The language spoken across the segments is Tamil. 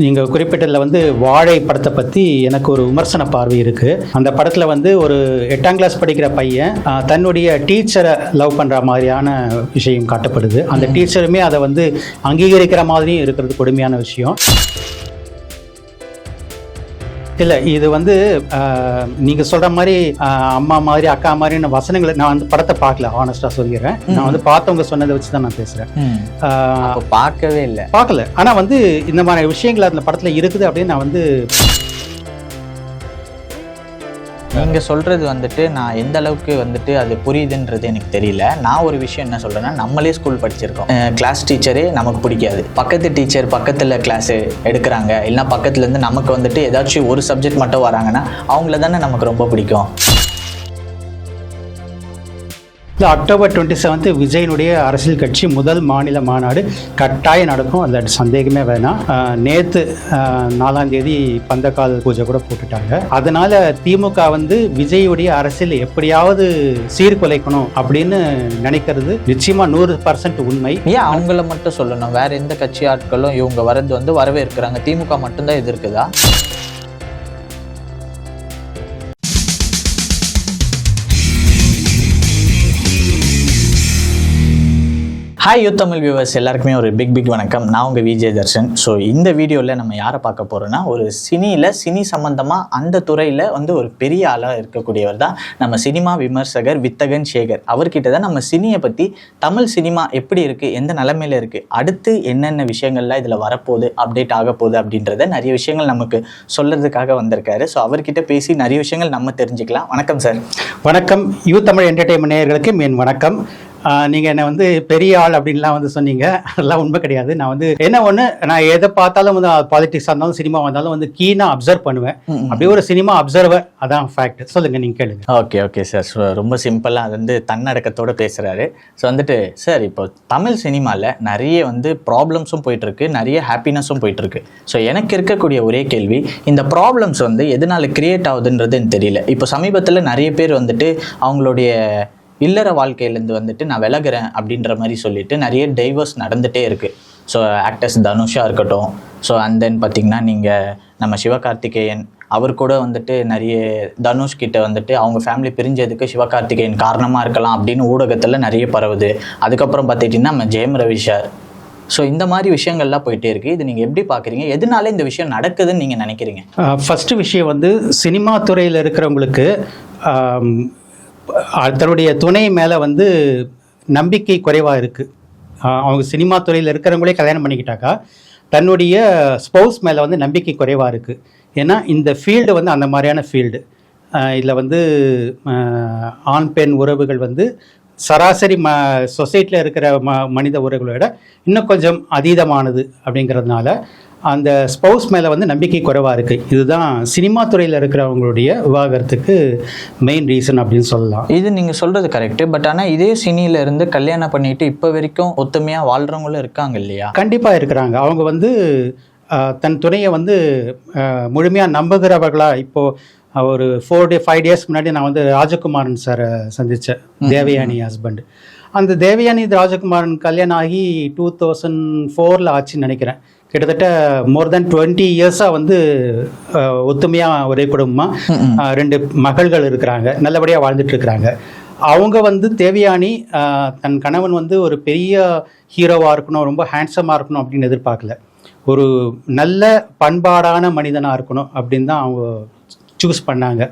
நீங்கள் குறிப்பிட்டதில் வந்து வாழை படத்தை பற்றி எனக்கு ஒரு விமர்சன பார்வை இருக்குது அந்த படத்தில் வந்து ஒரு எட்டாம் கிளாஸ் படிக்கிற பையன் தன்னுடைய டீச்சரை லவ் பண்ணுற மாதிரியான விஷயம் காட்டப்படுது. அந்த டீச்சருமே அதை வந்து அங்கீகரிக்கிற மாதிரியும் இருக்கிறது கொடுமையான விஷயம். இல்லை இது வந்து நீங்கள் சொல்கிற மாதிரி அம்மா மாதிரி அக்கா மாதிரியான வசனங்களை நான் வந்து படத்தை பார்க்கல ஆனஸ்டாக சொல்லிடுறேன். நான் வந்து பார்த்தவங்க சொன்னதை வச்சு தான் நான் பேசுகிறேன் அப்போ பார்க்கவே இல்லை. பார்க்கல. ஆனால் வந்து இந்த மாதிரி விஷயங்கள் அந்த படத்தில் இருக்குது அப்படின்னு நான் வந்து நீங்கள் சொல்கிறது வந்துட்டு நான் எந்த அளவுக்கு வந்துட்டு அது புரியுதுன்றது எனக்கு தெரியல. நான் ஒரு விஷயம் என்ன சொல்கிறேன்னா நம்மளே ஸ்கூல் படிச்சிருக்கோம். கிளாஸ் டீச்சரே நமக்கு பிடிக்காது. பக்கத்து டீச்சர் பக்கத்தில் கிளாஸ் எடுக்கிறாங்க. இல்லைன்னா பக்கத்துலேருந்து நமக்கு வந்துட்டு ஏதாச்சும் ஒரு சப்ஜெக்ட் மட்டும் வராங்கன்னா அவங்கள தானே நமக்கு ரொம்ப பிடிக்கும். அக்டோபர் டுவெண்ட்டி செவன்த்து விஜயனுடைய அரசியல் கட்சி முதல் மாநில மாநாடு கட்டாயம் நடக்கும். அதில் சந்தேகமே வேணாம். நேற்று நாலாம் தேதி பந்தக்கால் பூஜை கூட போட்டுட்டாங்க. அதனால திமுக வந்து விஜயுடைய அரசியல் எப்படியாவது சீர்குலைக்கணும் அப்படின்னு நினைக்கிறது நிச்சயமா நூறு பர்சன்ட் உண்மை. ஏன் அவங்கள மட்டும் சொல்லணும்? வேற எந்த கட்சி ஆட்களும் இவங்க வரது வந்து வரவேற்கிறாங்க. திமுக மட்டும்தான் எதிர்க்குதா? ஹாய் யூ தமிழ் வியூவர்ஸ் எல்லாருக்குமே ஒரு பிக் பிக் வணக்கம். நான் உங்கள் விஜய் தர்ஷன். ஸோ இந்த வீடியோவில் நம்ம யாரை பார்க்க போகிறோன்னா ஒரு சினியில் சினி சம்மந்தமாக அந்த துறையில் வந்து ஒரு பெரிய ஆளாக இருக்கக்கூடியவர் தான் நம்ம சினிமா விமர்சகர் வித்தகன் சேகர். அவர்கிட்ட தான் நம்ம சினியை பற்றி தமிழ் சினிமா எப்படி இருக்குது எந்த நிலமையில இருக்குது அடுத்து என்னென்ன விஷயங்கள்லாம் இதில் வரப்போகுது அப்டேட் ஆக போகுது அப்படின்றத நிறைய விஷயங்கள் நமக்கு சொல்கிறதுக்காக வந்திருக்காரு. ஸோ அவர்கிட்ட பேசி நிறைய விஷயங்கள் நம்ம தெரிஞ்சுக்கலாம். வணக்கம் சார் வணக்கம். யூ தமிழ் என்டர்டைன்மெண்ட் நேயர்களுக்கு மேன் வணக்கம். ஆஹ் நீங்க என்ன வந்து பெரிய ஆள் அப்படின்லாம் வந்து சொன்னீங்க. அதெல்லாம் உண்மை கிடையாது. நான் வந்து என்ன ஒன்று நான் எதை பார்த்தாலும் வந்து பாலிடிக்ஸ் இருந்தாலும் சினிமா வந்தாலும் வந்து கீனா அப்சர்வ் பண்ணுவேன். அப்படியே ஒரு சினிமா அப்சர்வர் அதான் ஃபேக்ட் சொல்லுங்க நீங்க கேளுங்க. ஓகே ஓகே சார் ஸோ ரொம்ப சிம்பிளாக அது வந்து தன்னடக்கத்தோட பேசுகிறாரு ஸோ வந்துட்டு சார் இப்போ தமிழ் சினிமாவில் நிறைய வந்து ப்ராப்ளம்ஸும் போயிட்டுருக்கு. நிறைய ஹாப்பினஸும் போயிட்டுருக்கு. ஸோ எனக்கு இருக்கக்கூடிய ஒரே கேள்வி இந்த ப்ராப்ளம்ஸ் வந்து எதனால் கிரியேட் ஆகுதுன்றது எனக்கு தெரியல. இப்போ சமீபத்தில் நிறைய பேர் வந்துட்டு அவங்களுடைய இல்லற வாழ்க்கையிலேருந்து வந்துட்டு நான் விலகுறேன் அப்படின்ற மாதிரி சொல்லிட்டு நிறைய டைவர்ஸ் நடந்துகிட்டே இருக்குது ஸோ ஆக்டர்ஸ் தனுஷாக இருக்கட்டும். ஸோ அண்ட் தென் பார்த்தீங்கன்னா நீங்கள் நம்ம சிவகார்த்திகேயன் அவர் கூட வந்துட்டு நிறைய தனுஷ் கிட்ட வந்துட்டு அவங்க ஃபேமிலி பிரிஞ்சதுக்கு சிவகார்த்திகேயன் காரணமாக இருக்கலாம் அப்படின்னு ஊடகத்தில் நிறைய பரவுது. அதுக்கப்புறம் பார்த்துக்கிட்டிங்கன்னா நம்ம ஜெயம் ரவி சார். ஸோ இந்த மாதிரி விஷயங்கள்லாம் போயிட்டே இருக்குது இது நீங்கள் எப்படி பார்க்குறீங்க? எதனால இந்த விஷயம் நடக்குதுன்னு நீங்கள் நினைக்கிறீங்க? ஃபஸ்ட்டு விஷயம் வந்து சினிமா துறையில் இருக்கிறவங்களுக்கு தன்னுடைய துணை மேலே வந்து நம்பிக்கை குறைவாக இருக்குது அவங்க சினிமா துறையில் இருக்கிறவங்களே கல்யாணம் பண்ணிக்கிட்டாக்கா தன்னுடைய ஸ்பௌஸ் மேலே வந்து நம்பிக்கை குறைவாக இருக்குது ஏன்னா இந்த ஃபீல்டு வந்து அந்த மாதிரியான ஃபீல்டு இதில் வந்து ஆண் பெண் உறவுகள் வந்து சராசரி ம சொசைட்டியில் இருக்கிற ம மனித உறவுகளை விட இன்னும் கொஞ்சம் அதீதமானது அப்படிங்கிறதுனால அந்த ஸ்பௌஸ் மேலே வந்து நம்பிக்கை குறைவாக இருக்குது இதுதான் சினிமா துறையில் இருக்கிறவங்களுடைய விவாகரத்துக்கு மெயின் ரீசன் அப்படின்னு சொல்லலாம். இது நீங்கள் சொல்கிறது கரெக்டு பட் ஆனால் இதே சினியில இருந்து கல்யாணம் பண்ணிட்டு இப்போ வரைக்கும் ஒத்துமையாக வாழ்கிறவங்களும் இருக்காங்க இல்லையா? கண்டிப்பாக இருக்கிறாங்க. அவங்க வந்து தன் துணையை வந்து முழுமையாக நம்புகிறவர்களா. இப்போது ஒரு ஃபோர் டே ஃபைவ் டேஸ்க்கு முன்னாடி நான் வந்து ராஜகுமாரன் சாரை சந்தித்தேன் தேவயானி ஹஸ்பண்ட் அந்த தேவயானி ராஜகுமாரன் கல்யாணம் ஆகி டூ தௌசண்ட் ஃபோரில் ஆச்சுன்னு நினைக்கிறேன். கிட்டத்தட்ட மோர் தென் டுவெண்ட்டி இயர்ஸாக வந்து ஒத்துமையாக ஒரே குடும்பமாக ரெண்டு மகள்கள் இருக்கிறாங்க. நல்லபடியாக வாழ்ந்துட்டு இருக்கிறாங்க. அவங்க வந்து தேவயானி தன் கணவன் வந்து ஒரு பெரிய ஹீரோவாக இருக்கணும் ரொம்ப ஹேண்ட்ஸமாக இருக்கணும் அப்படின்னு எதிர்பார்க்கல. ஒரு நல்ல பண்பாடான மனிதனாக இருக்கணும் அப்படின்னு தான் அவங்க சூஸ் பண்ணாங்க.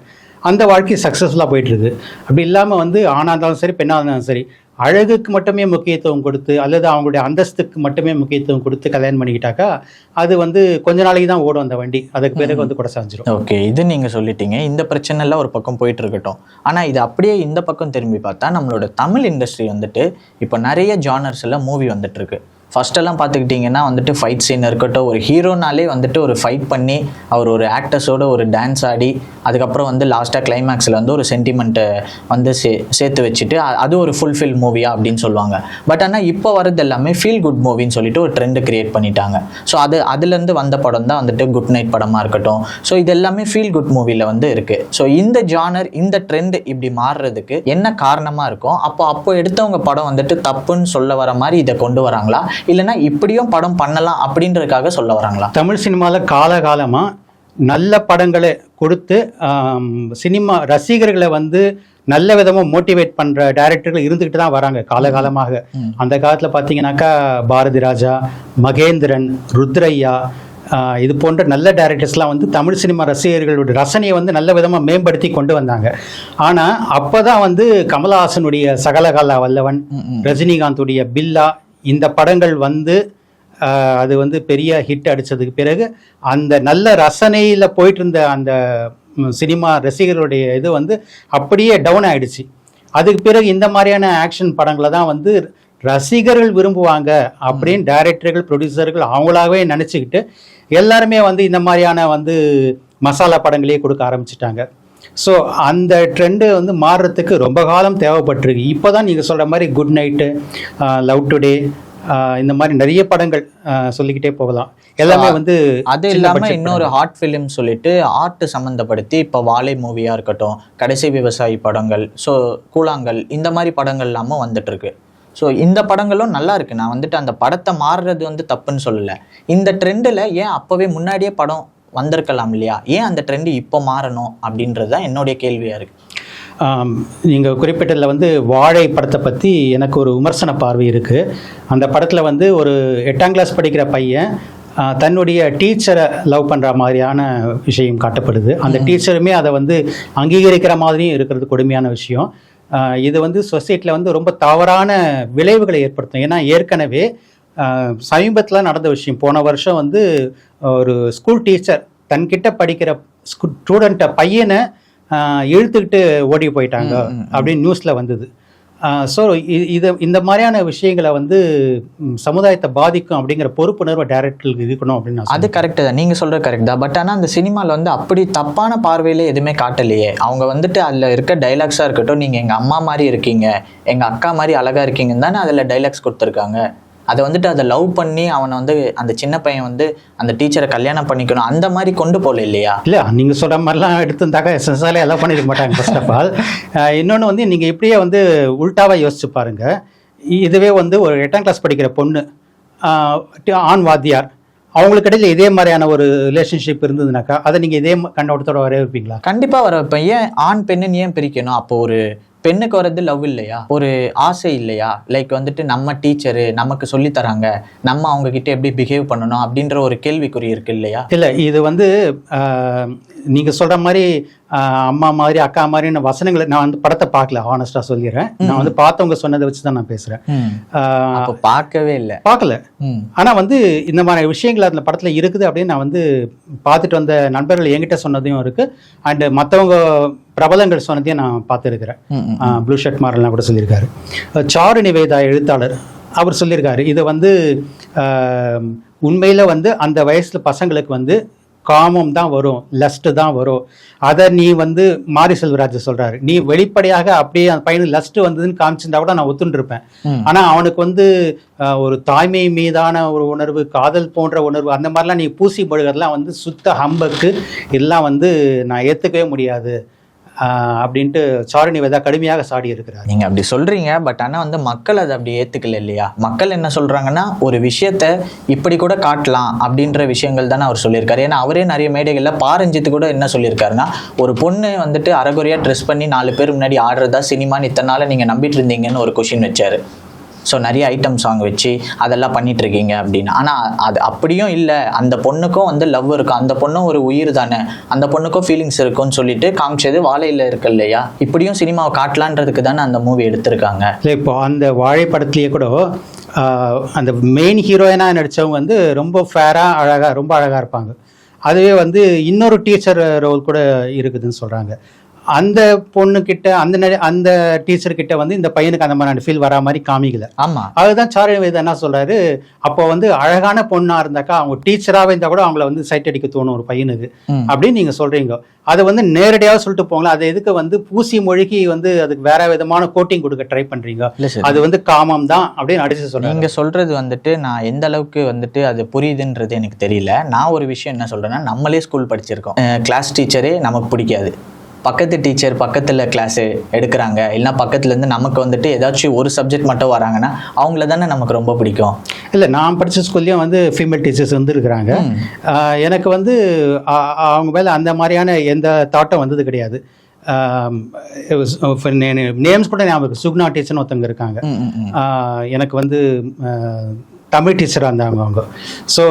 அந்த வாழ்க்கை சக்ஸஸ்ஃபுல்லாக போயிட்டுருக்கு அப்படி இல்லாமல் வந்து ஆணாக இருந்தாலும் சரி பெண்ணாக இருந்தாலும் சரி அழகுக்கு மட்டுமே முக்கியத்துவம் கொடுத்து அல்லது அவங்களுடைய அந்தஸ்துக்கு மட்டுமே முக்கியத்துவம் கொடுத்து கல்யாணம் பண்ணிக்கிட்டாக்கா அது வந்து கொஞ்ச நாளைக்கு தான் ஓடும் அந்த வண்டி. அதுக்கு பிறகு வந்து கூட சாஞ்சிரும். ஓகே இது நீங்கள் சொல்லிட்டீங்க. இந்த பிரச்சனை எல்லாம் ஒரு பக்கம் போயிட்டு இருக்கட்டும் ஆனால் இது அப்படியே இந்த பக்கம் திரும்பி பார்த்தா நம்மளோட தமிழ் இண்டஸ்ட்ரி வந்துட்டு இப்போ நிறைய ஜானர்ஸில் மூவி வந்துட்டு இருக்கு ஃபஸ்ட்டெல்லாம் பார்த்துக்கிட்டிங்கன்னா வந்துட்டு ஃபைட் சீன் இருக்கட்டும் ஒரு ஹீரோனாலே வந்துட்டு ஒரு ஃபைட் பண்ணி அவர் ஒரு ஆக்டர்ஸோட ஒரு டான்ஸ் ஆடி அதுக்கப்புறம் வந்து லாஸ்ட்டாக கிளைமேக்ஸில் வந்து ஒரு சென்டிமெண்ட்டை வந்து சே சேர்த்து வச்சுட்டு அது ஒரு ஃபுல்ஃபில் மூவியா அப்படின்னு சொல்லுவாங்க. பட் ஆனால் இப்போ வரது எல்லாமே ஃபீல் குட் மூவின்னு சொல்லிட்டு ஒரு ட்ரெண்ட் கிரியேட் பண்ணிட்டாங்க. ஸோ அது அதுலேருந்து வந்த படம் தான் வந்துட்டு குட் நைட் படமாக இருக்கட்டும். ஸோ இது எல்லாமே ஃபீல் குட் மூவியில் வந்து இருக்குது ஸோ இந்த ஜானர் இந்த ட்ரெண்ட் இப்படி மாறுறதுக்கு என்ன காரணமாக இருக்கும்? அப்போ அப்போ எடுத்தவங்க படம் வந்துட்டு தப்புன்னு சொல்ல வர மாதிரி இதை கொண்டு வராங்களா? இல்லைன்னா இப்படியும் படம் பண்ணலாம் அப்படின்றதுக்காக சொல்ல வராங்களா தமிழ் சினிமாவில் காலகாலமாக நல்ல படங்களை கொடுத்து சினிமா ரசிகர்களை வந்து நல்ல விதமாக மோட்டிவேட் பண்ணுற டைரக்டர்கள் இருந்துக்கிட்டு தான் வராங்க காலகாலமாக. அந்த காலத்தில் பார்த்தீங்கன்னாக்கா பாரதி ராஜா மகேந்திரன் ருத்ரையா இது போன்ற நல்ல டைரக்டர்ஸ்லாம் வந்து தமிழ் சினிமா ரசிகர்களுடைய ரசனையை வந்து நல்ல விதமாக மேம்படுத்தி கொண்டு வந்தாங்க ஆனால் அப்போ தான் வந்து கமலஹாசனுடைய சகலகால வல்லவன். ரஜினிகாந்துடைய பில்லா இந்த படங்கள் வந்து அது வந்து பெரிய ஹிட் அடித்ததுக்கு பிறகு அந்த நல்ல ரசனையில் போயிட்டு இருந்த அந்த சினிமா ரசிகர்களுடைய இது வந்து அப்படியே டவுன் ஆகிடுச்சு அதுக்கு பிறகு இந்த மாதிரியான ஆக்ஷன் படங்களை தான் வந்து ரசிகர்கள் விரும்புவாங்க அப்படின்னு டைரக்டர்கள் ப்ரொடியூசர்கள் அவங்களாவே நினச்சிக்கிட்டு எல்லாருமே வந்து இந்த மாதிரியான வந்து மசாலா படங்களையே கொடுக்க ஆரம்பிச்சிட்டாங்க. ஸோ அந்த ட்ரெண்டு வந்து மாறுறதுக்கு ரொம்ப காலம் தேவைப்பட்டிருக்கு. இப்போ தான் நீங்கள் சொல்கிற மாதிரி குட் நைட்டு லவ் டுடே இந்த மாதிரி நிறைய படங்கள் சொல்லிக்கிட்டே போகலாம். எல்லாமே வந்து அது இல்லாம இன்னொரு ஹார்ட் ஃபிலிம் சொல்லிட்டு ஆர்ட் சம்மந்தப்படுத்தி இப்போ வாழை மூவியா இருக்கட்டும் கடைசி விவசாயி படங்கள் ஸோ கூழாங்கல் இந்த மாதிரி படங்கள் இல்லாமல் வந்துட்டு இருக்கு ஸோ இந்த படங்களும் நல்லா இருக்கு. நான் வந்துட்டு அந்த படத்தை மாறுறது வந்து தப்புன்னு சொல்லல. இந்த ட்ரெண்டில் ஏன் அப்போவே முன்னாடியே படம் வந்திருக்கலாம் இல்லையா? ஏன் அந்த ட்ரெண்டு இப்போ மாறணும் அப்படின்றது தான் என்னுடைய கேள்வியா இருக்கு. நீங்கள் குறிப்பிட்டதில் வந்து வாழை படத்தை பற்றி எனக்கு ஒரு விமர்சன பார்வை இருக்குது அந்த படத்தில் வந்து ஒரு எட்டாம் கிளாஸ் படிக்கிற பையன் தன்னுடைய டீச்சரை லவ் பண்ணுற மாதிரியான விஷயம் காட்டப்படுது. அந்த டீச்சருமே அதை வந்து அங்கீகரிக்கிற மாதிரியும் இருக்கிறது கொடுமையான விஷயம். இது வந்து சொசைட்டியில் வந்து ரொம்ப தவறான விளைவுகளை ஏற்படுத்தும். ஏன்னா ஏற்கனவே சமீபத்தில் நடந்த விஷயம். போன வருஷம் வந்து ஒரு ஸ்கூல் டீச்சர் தன்கிட்ட படிக்கிற ஸ்டூடெண்ட்டை பையனை இழுத்துக்கிட்டு ஓடி போயிட்டாங்க அப்படின்னு நியூஸில் வந்தது. ஸோ இது இந்த மாதிரியான விஷயங்களை வந்து சமுதாயத்தை பாதிக்கும் அப்படிங்கிற பொறுப்புணர்வு டைரக்டர்களுக்கு இருக்கணும் அப்படின்னு அது கரெக்டு தான். நீங்கள் சொல்கிற கரெக்ட் தான். பட் ஆனால் அந்த சினிமாவில் வந்து அப்படி தப்பான பார்வையில் எதுவுமே காட்டலையே. அவங்க வந்துட்டு அதில் இருக்க டைலாக்ஸாக இருக்கட்டும் நீங்கள் எங்கள் அம்மா மாதிரி இருக்கீங்க எங்கள் அக்கா மாதிரி அழகாக இருக்கீங்கன்னு தானே அதில் டைலாக்ஸ் கொடுத்துருக்காங்க. அதை வந்துட்டு அதை லவ் பண்ணி அவனை வந்து அந்த சின்ன பையன் வந்து அந்த டீச்சரை கல்யாணம் பண்ணிக்கணும். அந்த மாதிரி கொண்டு போகல இல்லையா? இல்லை நீங்கள் சொல்கிற மாதிரிலாம் எடுத்திருந்தாக்கா எஸ்எஸ்ஆலே எல்லாம் பண்ணிருக்க மாட்டாங்க ஃபர்ஸ்ட் ஆஃப் ஆல் இன்னொன்று வந்து நீங்கள் இப்படியே வந்து உல்டாவாக யோசிச்சு பாருங்க. இ- இதுவே வந்து ஒரு எட்டாம் கிளாஸ் படிக்கிற பொண்ணு ஆண் வாத்தியார். அவங்களுக்கு இடையில இதே மாதிரியான ஒரு ரிலேஷன்ஷிப் இருந்ததுனாக்கா அதை நீங்கள் இதே கண்ணோட்டத்தோட வர வைப்பீங்களா கண்டிப்பாக வர இப்போ ஏன் ஆண் பெண்ணுன்னு ஏன் பிரிக்கணும்? அப்போ ஒரு பெண்ணுக்கு வர்றது லவ் இல்லையா? ஒரு ஆசை இல்லையா? லைக் வந்துட்டு நம்ம டீச்சரு நமக்கு சொல்லித் தராங்க நம்ம அவங்க கிட்ட எப்படி பிஹேவ் பண்ணணும் அப்படின்ற ஒரு கேள்விக்குறி இருக்கு இல்லையா? இல்லை இது வந்து நீங்கள் சொல்கிற மாதிரி அம்மா மாதிரி அக்கா மாதிரியான வசனங்களை நான் வந்து படத்தை பார்க்கல ஹானஸ்டாக சொல்லிடுறேன். நான் வந்து பார்த்தவங்க சொன்னதை வச்சு தான் நான் பேசுகிறேன் பார்க்கவே இல்லை. பார்க்கல. ஆனால் வந்து இந்த மாதிரி விஷயங்கள் அந்த படத்தில் இருக்குது அப்படின்னு நான் வந்து பார்த்துட்டு வந்த நண்பர்கள் என்கிட்ட சொன்னதையும் இருக்குது அண்டு மற்றவங்க பிரபலங்கள் சொன்னதையும் நான் பார்த்துருக்கிறேன். ப்ளூ ஷர்ட் மாரெல்லாம் கூட சொல்லியிருக்காரு. சாரு நிவேதா எழுத்தாளர் அவர் சொல்லியிருக்காரு இது வந்து உண்மையில் வந்து அந்த வயசில் பசங்களுக்கு வந்து காமம் தான் வரும் லஸ்ட்டு தான் வரும். அதை நீ வந்து மாரி செல்வராஜ் சொல்றாரு. நீ வெளிப்படையாக அப்படியே அந்த பையனுக்கு லஸ்ட் வந்ததுன்னு காமிச்சிருந்தா கூட நான் ஒத்துண்டிருப்பேன். ம். ஆனா அவனுக்கு வந்து ஒரு தாய்மை மீதான ஒரு உணர்வு காதல் போன்ற உணர்வு அந்த மாதிரிலாம் நீ பூசி படுகிறதுலாம் வந்து சுத்த ஹம்பக்கு இதெல்லாம் வந்து நான் ஏத்துக்கவே முடியாது. அப்படின்ட்டு சாரணி வேதா கடுமையாக சாடி இருக்கிறார். நீங்க அப்படி சொல்றீங்க பட் ஆனா வந்து மக்கள் அதை அப்படி ஏத்துக்கல இல்லையா? மக்கள் என்ன சொல்றாங்கன்னா ஒரு விஷயத்த இப்படி கூட காட்டலாம் அப்படின்ற விஷயங்கள் தானே அவர் சொல்லியிருக்காரு. ஏன்னா அவரே நிறைய மேடைகள்ல பாரஞ்சித்து கூட என்ன சொல்லியிருக்காருன்னா ஒரு பொண்ணு வந்துட்டு அரைகுறையா ட்ரெஸ் பண்ணி நாலு பேர் முன்னாடி ஆடுறதா சினிமான்னு இத்தனை நாளா நீங்க நம்பிட்டு இருந்தீங்கன்னு ஒரு கொஷின் வச்சாரு. ஸோ நிறைய ஐட்டம் சாங் வச்சு அதெல்லாம் பண்ணிட்டு இருக்கீங்க அப்படின்னு. ஆனால் அது அப்படியும் இல்லை. அந்த பொண்ணுக்கும் வந்து லவ் இருக்கும் அந்த பொண்ணும் ஒரு உயிர் தானே. அந்த பொண்ணுக்கும் ஃபீலிங்ஸ் இருக்கும்னு சொல்லிட்டு காமிச்சது வாழையில் இருக்கு இல்லையா? இப்படியும் சினிமாவை காட்டலான்றதுக்கு தானே அந்த மூவி எடுத்திருக்காங்க. இல்லை இப்போ அந்த வாழை படத்துலேயே கூட அந்த மெயின் ஹீரோயினாக நடித்தவங்க வந்து ரொம்ப ஃபேராக அழகாக ரொம்ப அழகாக இருப்பாங்க. அதுவே வந்து இன்னொரு டீச்சர் ரோல் கூட இருக்குதுன்னு சொல்கிறாங்க அந்த பொண்ணுக்கிட்ட அந்த நடி- அந்த டீச்சர் கிட்ட வந்து இந்த பையனுக்கு அந்த மாதிரி ஃபீல் வரா மாதிரி காமிக்கல. ஆமா. அதுதான் சாரணி வேதா என்ன சொல்றாரு அப்போ வந்து அழகான பொண்ணா இருந்தாக்கா அவங்க டீச்சராகவே இருந்தால் கூட அவங்கள வந்து சைட் அடிக்க தோணும் ஒரு பையனுக்கு. அப்படின்னு நீங்க சொல்றீங்க. அதை வந்து நேரடியாக சொல்லிட்டு போங்களேன். அதை எதுக்கு வந்து பூசி மொழிகி வந்து அதுக்கு வேற விதமான கோட்டிங் கொடுக்க ட்ரை பண்றீங்க? அது வந்து காமம் தான் அப்படின்னு அடிச்சு சொல்றாங்க நீங்க சொல்றது வந்துட்டு நான் எந்த அளவுக்கு வந்துட்டு அது புரியுதுன்றது எனக்கு தெரியல. நான் ஒரு விஷயம் என்ன சொல்றேன்னா நம்மளே ஸ்கூல் படிச்சிருக்கோம். கிளாஸ் டீச்சரே நமக்கு பிடிக்காது. பக்கத்து டீச்சர் பக்கத்தில் கிளாஸு எடுக்கிறாங்க. இல்லைன்னா பக்கத்துலேருந்து நமக்கு வந்துட்டு ஏதாச்சும் ஒரு சப்ஜெக்ட் மட்டும் வராங்கன்னா அவங்கள தானே நமக்கு ரொம்ப பிடிக்கும். இல்லை நான் படித்த ஸ்கூல்லையும் வந்து ஃபீமேல் டீச்சர்ஸ் வந்து இருக்கிறாங்க எனக்கு வந்து அவங்க மேலே அந்த மாதிரியான எந்த தாட்டும் வந்தது கிடையாது. நேம்ஸ் கூட ஞாபகம். சுக்னா டீச்சர்னு ஒருத்தவங்க இருக்காங்க. எனக்கு வந்து தமிழ் டீச்சராக இருந்தாங்க அவங்க. ஸோ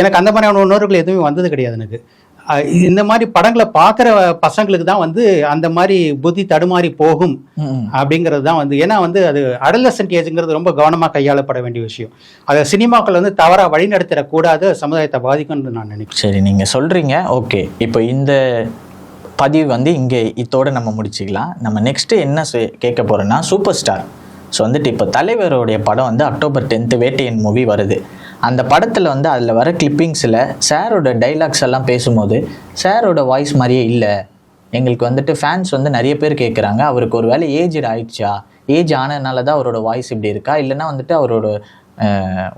எனக்கு அந்த மாதிரியான உணர்வுகள் எதுவுமே வந்தது கிடையாது எனக்கு. இந்த மாதிரி படங்களை பார்க்குற பசங்களுக்கு தான் வந்து அந்த மாதிரி புத்தி தடுமாறி போகும். அப்படிங்கிறது தான் வந்து. ஏன்னா வந்து அது அடலசன்ட் ஏஜுங்கிறது ரொம்ப கவனமாக கையாளப்பட வேண்டிய விஷயம். அதை சினிமாக்கள் வந்து தவறாக வழிநடத்திடக்கூடாது சமுதாயத்தை பாதிக்கும்னு நான் நினைக்கிறேன். சரி நீங்கள் சொல்கிறீங்க ஓகே. இப்போ இந்த பதிவு வந்து இங்கே இதோட நம்ம முடிச்சுக்கலாம். நம்ம நெக்ஸ்ட்டு என்ன கேட்க போகிறோன்னா சூப்பர் ஸ்டார் ஸோ வந்துட்டு இப்போ தலைவருடைய படம் வந்து அக்டோபர் டென்த்து வேட்டையன் மூவி வருது. அந்த படத்தில் வந்து அதில் வர கிளிப்பிங்ஸில் சாரோட டைலாக்ஸ் எல்லாம் பேசும்போது சாரோட வாய்ஸ் மாதிரியே இல்லை. எங்களுக்கு வந்துட்டு ஃபேன்ஸ் வந்து நிறைய பேர் கேட்குறாங்க அவருக்கு ஒரு வேளை ஏஜ் ஆயிடுச்சா? ஏஜ் ஆனதுனால தான் அவரோட வாய்ஸ் இப்படி இருக்கா? இல்லைன்னா வந்துட்டு அவரோட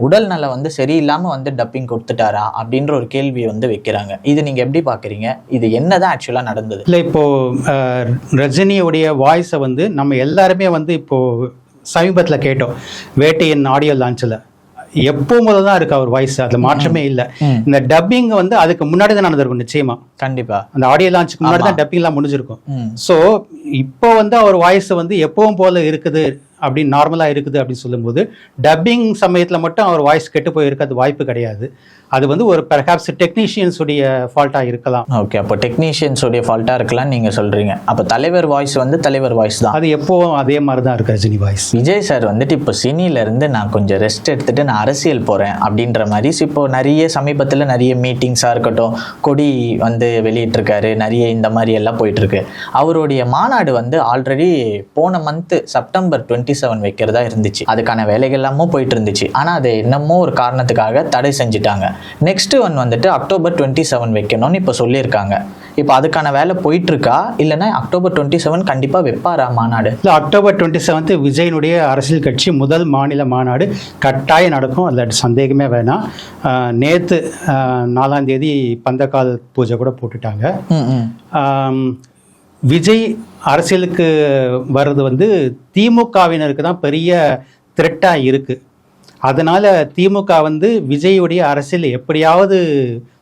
உடல் நலம் வந்து சரியில்லாமல் வந்து டப்பிங் கொடுத்துட்டாரா? அப்படின்ற ஒரு கேள்வியை வந்து வைக்கிறாங்க. இது நீங்கள் எப்படி பார்க்குறீங்க இது என்ன தான் ஆக்சுவலாக நடந்தது? இல்லை இப்போது ரஜினியுடைய வாய்ஸை வந்து நம்ம எல்லாருமே வந்து இப்போது சமீபத்தில் கேட்டோம். வேட்டையின் ஆடியோ லான்ச்சில் எப்போ முதல் தான் இருக்கு அவர் வாய்ஸ் அதில் மாற்றமே இல்லை. இந்த டப்பிங் வந்து அதுக்கு முன்னாடி தான் நடந்திருக்கும் நிச்சயமா. கண்டிப்பா. அந்த ஆடியோ லான்ச்சுக்கு முன்னாடி தான் டப்பிங்லாம் முடிஞ்சிருக்கும். ம். ஸோ இப்போ வந்து அவர் வாய்ஸ் வந்து எப்பவும் போல இருக்குது அப்படின்னு நார்மலாக இருக்குது அப்படின்னு சொல்லும்போது டப்பிங் சமயத்தில் மட்டும் அவர் வாய்ஸ் கெட்டு போயிருக்க அது வாய்ப்பு கிடையாது. அது வந்து ஒரு பெர்ஹாப்ஸ் டெக்னீஷியன்ஸ் உடைய ஃபால்ட்டாக இருக்கலாம். ஓகே அப்போ டெக்னீஷியன்ஸோடைய ஃபால்ட்டாக இருக்கலாம் நீங்கள் சொல்கிறீங்க அப்போ தலைவர் வாய்ஸ் வந்து தலைவர் வாய்ஸ் தான். அது எப்போவும் அதே மாதிரி தான் இருக்கு ரஜினி வாய்ஸ் விஜய் சார் வந்துட்டு இப்போ சினில இருந்து நான் கொஞ்சம் ரெஸ்ட் எடுத்துட்டு நான் அரசியல் போகிறேன் அப்படின்ற மாதிரி so இப்போ நிறைய சமீபத்தில் நிறைய மீட்டிங்ஸாக இருக்கட்டும் கொடி வந்து வெளியிட்டிருக்காரு நிறைய இந்த மாதிரி எல்லாம் போயிட்டுருக்கு. அவருடைய மாநாடு வந்து ஆல்ரெடி போன மந்த்து செப்டம்பர் டுவெண்ட்டி செவன் வைக்கிறதா இருந்துச்சு. அதுக்கான வேலைகள் எல்லாமும் போயிட்டு இருந்துச்சு ஆனால் அது என்னமோ ஒரு காரணத்துக்காக தடை செஞ்சுட்டாங்க. நெக்ஸ்ட் ஒன் வந்துட்டு அக்டோபர் டுவெண்ட்டி செவன் வைக்கணும்னு இப்போ சொல்லியிருக்காங்க. இப்போ அதுக்கான வேலை போயிட்டு இருக்கா இல்லைன்னா அக்டோபர் டுவெண்ட்டி செவன் கண்டிப்பாக வைப்பாரா மாநாடு? இல்லை அக்டோபர் டுவெண்ட்டி செவன்த்து விஜயனுடைய அரசியல் கட்சி முதல் மாநில மாநாடு கட்டாயம் நடக்கும். அதில் சந்தேகமே வேணாம். நேற்று நாலாம் தேதி பந்தக்கால் பூஜை கூட போட்டுட்டாங்க. விஜய் அரசியலுக்கு வர்றது வந்து திமுகவினருக்கு தான் பெரிய த்ரெட்டாக இருக்குது அதனால் திமுக வந்து விஜயுடைய அரசியல் எப்படியாவது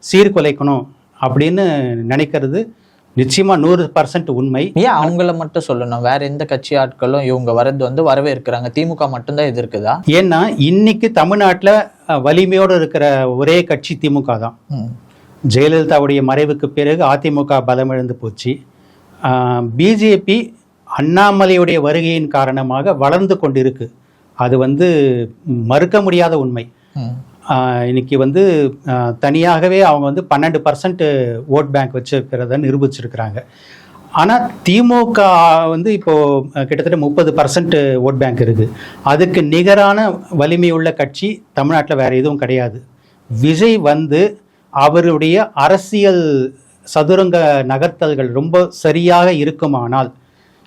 சீர்குலைக்கணும் அப்படின்னு நினைக்கிறது நிச்சயமாக நூறு பர்சன்ட் உண்மை. ஏன் அவங்கள மட்டும் சொல்லணும்? வேற எந்த கட்சி ஆட்களும் இவங்க வரது வந்து வரவேற்கிறாங்க. திமுக மட்டும்தான் எதிர்க்குதா? ஏன்னா இன்னைக்கு தமிழ்நாட்டில் வலிமையோடு இருக்கிற ஒரே கட்சி திமுக தான். ஜெயலலிதாவுடைய மறைவுக்கு பிறகு அதிமுக பலமிழந்து போச்சு. பிஜேபி அண்ணாமலையுடைய வருகையின் காரணமாக வளர்ந்து கொண்டிருக்கு. அது வந்து மறுக்க முடியாத உண்மை. இன்னைக்கு வந்து தனியாகவே அவங்க வந்து பன்னெண்டு பர்சன்ட் ஓட் பேங்க் வச்சிருக்கிறத நிரூபிச்சிருக்கிறாங்க. ஆனால் திமுக வந்து இப்போ அஹ், கிட்டத்தட்ட முப்பது பர்சன்ட் ஓட் பேங்க் இருக்கு. அதுக்கு நிகரான வலிமையுள்ள கட்சி தமிழ்நாட்டில் வேற எதுவும் கிடையாது. விஜய் வந்து அவருடைய அரசியல் சதுரங்க நகர்த்தல்கள் ரொம்ப சரியாக இருக்குமானால்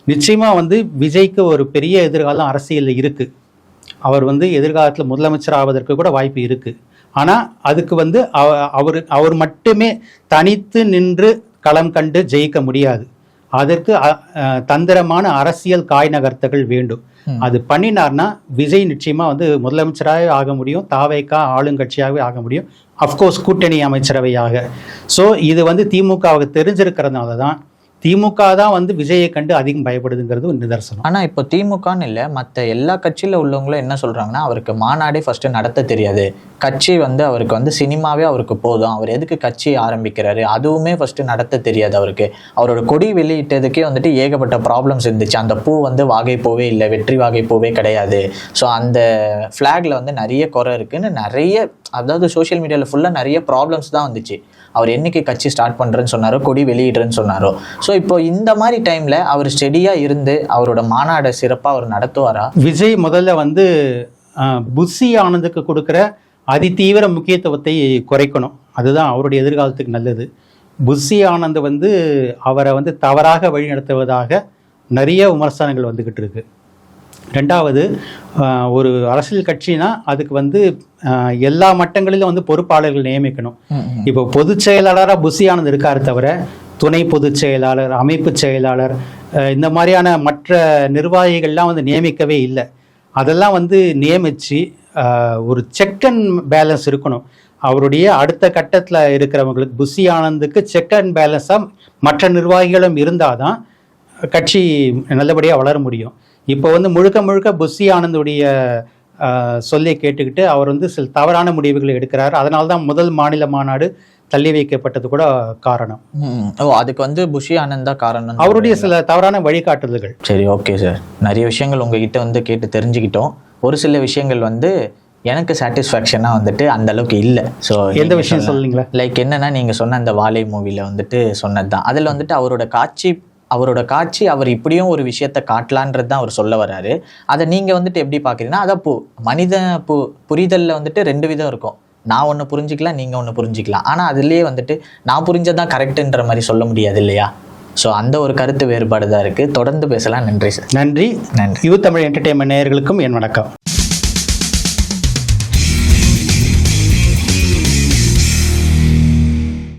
நிச்சயமா வந்து விஜய்க்கு ஒரு பெரிய எதிர்காலம் அரசியலில் இருக்கு. அவர் வந்து எதிர்காலத்தில் முதலமைச்சர் ஆவதற்கு கூட வாய்ப்பு இருக்கு. ஆனால் அதுக்கு வந்து அவ- அவர் அவர் மட்டுமே தனித்து நின்று களம் கண்டு ஜெயிக்க முடியாது. அதற்கு தந்திரமான அரசியல் காய் நகர்த்தகள் வேண்டும். அது பண்ணினார்னா விஜய் நிச்சயமா வந்து முதலமைச்சராகவே ஆக முடியும் தாவேக்கா ஆளுங்கட்சியாகவே ஆக முடியும் அஃப்கோர்ஸ் கூட்டணி அமைச்சரவையாக. ஸோ இது வந்து திமுகவுக்கு தெரிஞ்சிருக்கிறதுனால தான் திமுக தான் வந்து விஜயை கண்டு அதிகம் பயப்படுதுங்கிறது ஒரு நிதர்சனம். ஆனா இப்போ திமுகன்னு இல்லை மற்ற எல்லா கட்சியில உள்ளவங்களும் என்ன சொல்றாங்கன்னா அவருக்கு மாநாடே ஃபர்ஸ்ட் நடத்த தெரியாது. கட்சி வந்து அவருக்கு வந்து சினிமாவே அவருக்கு போதும். அவர் எதுக்கு கட்சி ஆரம்பிக்கிறாரு? அதுவுமே ஃபர்ஸ்ட் நடத்த தெரியாது அவருக்கு. அவரோட கொடி வெளியிட்டதுக்கே வந்துட்டு ஏகப்பட்ட ப்ராப்ளம்ஸ் இருந்துச்சு. அந்த பூ வந்து வாகை பூவே இல்லை வெற்றி வாகை பூவே கிடையாது. ஸோ அந்த ஃப்ளாக்ல வந்து நிறைய குறை இருக்குன்னு நிறைய அதாவது சோஷியல் மீடியாவில் ஃபுல்லாக நிறைய ப்ராப்ளம்ஸ் தான் வந்துச்சு. அவர் என்னைக்கு கட்சி ஸ்டார்ட் பண்ணுறேன்னு சொன்னாரோ கொடி வெளியிடுறேன்னு சொன்னாரோ. ஸோ இப்போ இந்த மாதிரி டைமில் அவர் ஸ்டெடியாக இருந்து அவரோட மாநாடை சிறப்பாக அவர் நடத்துவாரா? விஜய் முதல்ல வந்து புஷி ஆனந்துக்கு கொடுக்குற அதிதீவிர முக்கியத்துவத்தை குறைக்கணும். அதுதான் அவருடைய எதிர்காலத்துக்கு நல்லது. புஷி ஆனந்த் வந்து அவரை வந்து தவறாக வழிநடத்துவதாக நிறைய விமர்சனங்கள் வந்துக்கிட்டு இருக்குது ரெண்டாவது ஒரு அரசியல் கட்சினா அதுக்கு வந்து எல்லா மட்டங்களிலும் வந்து பொறுப்பாளர்கள் நியமிக்கணும். இப்போ பொதுச் செயலாளராக புஷி ஆனந்த் இருக்காரு தவிர துணை பொதுச் செயலாளர் அமைப்பு செயலாளர் இந்த மாதிரியான மற்ற நிர்வாகிகள்லாம் வந்து நியமிக்கவே இல்லை. அதெல்லாம் வந்து நியமித்து ஒரு செக் அண்ட் பேலன்ஸ் இருக்கணும். அவருடைய அடுத்த கட்டத்தில் இருக்கிறவங்களுக்கு புஷி ஆனந்துக்கு செக் அண்ட் பேலன்ஸாக மற்ற நிர்வாகிகளும் இருந்தால் தான் கட்சி நல்லபடியாக வளர முடியும். இப்போ வந்து முழுக்க முழுக்க புஷி ஆனந்துடைய சொல்லை கேட்டுக்கிட்டு அவர் வந்து சில தவறான முடிவுகளை எடுக்கிறார். அதனால தான் முதல் மாநில மாநாடு தள்ளி வைக்கப்பட்டது கூட காரணம். ஓ அதுக்கு வந்து புஷி ஆனந்த் தான் காரணம் அவருடைய சில தவறான வழிகாட்டுதல்கள். சரி ஓகே சார். நிறைய விஷயங்கள் உங்ககிட்ட வந்து கேட்டு தெரிஞ்சுக்கிட்டோம். ஒரு சில விஷயங்கள் வந்து எனக்கு சாட்டிஸ்ஃபேக்ஷனாக வந்துட்டு அந்த அளவுக்கு இல்லை. ஸோ எந்த விஷயம் சொல்லுங்களா லைக் என்னன்னா நீங்கள் சொன்ன அந்த வாழை மூவியில் வந்துட்டு சொன்னது தான் அதில் வந்துட்டு அவரோட காட்சி அவரோட காட்சி அவர் இப்படியும் ஒரு விஷயத்த காட்டலான்றது தான் அவர் சொல்ல வராரு. அதை நீங்கள் வந்துட்டு எப்படி பார்க்குறீங்கன்னா அதான் பு மனித பு புரிதலில் வந்துட்டு ரெண்டு விதம் இருக்கும். நான் ஒன்று புரிஞ்சிக்கலாம் நீங்கள் ஒன்று புரிஞ்சிக்கலாம். ஆனால் அதுலேயே வந்துட்டு நான் புரிஞ்சதான் கரெக்டுன்ற மாதிரி சொல்ல முடியாது இல்லையா? ஸோ அந்த ஒரு கருத்து வேறுபாடு தான் இருக்குது தொடர்ந்து பேசலாம். நன்றி சார் நன்றி. நன்றி. யூ தமிழ் என்டர்டெயின்மெண்ட் நேயர்களுக்கும் என் வணக்கம்.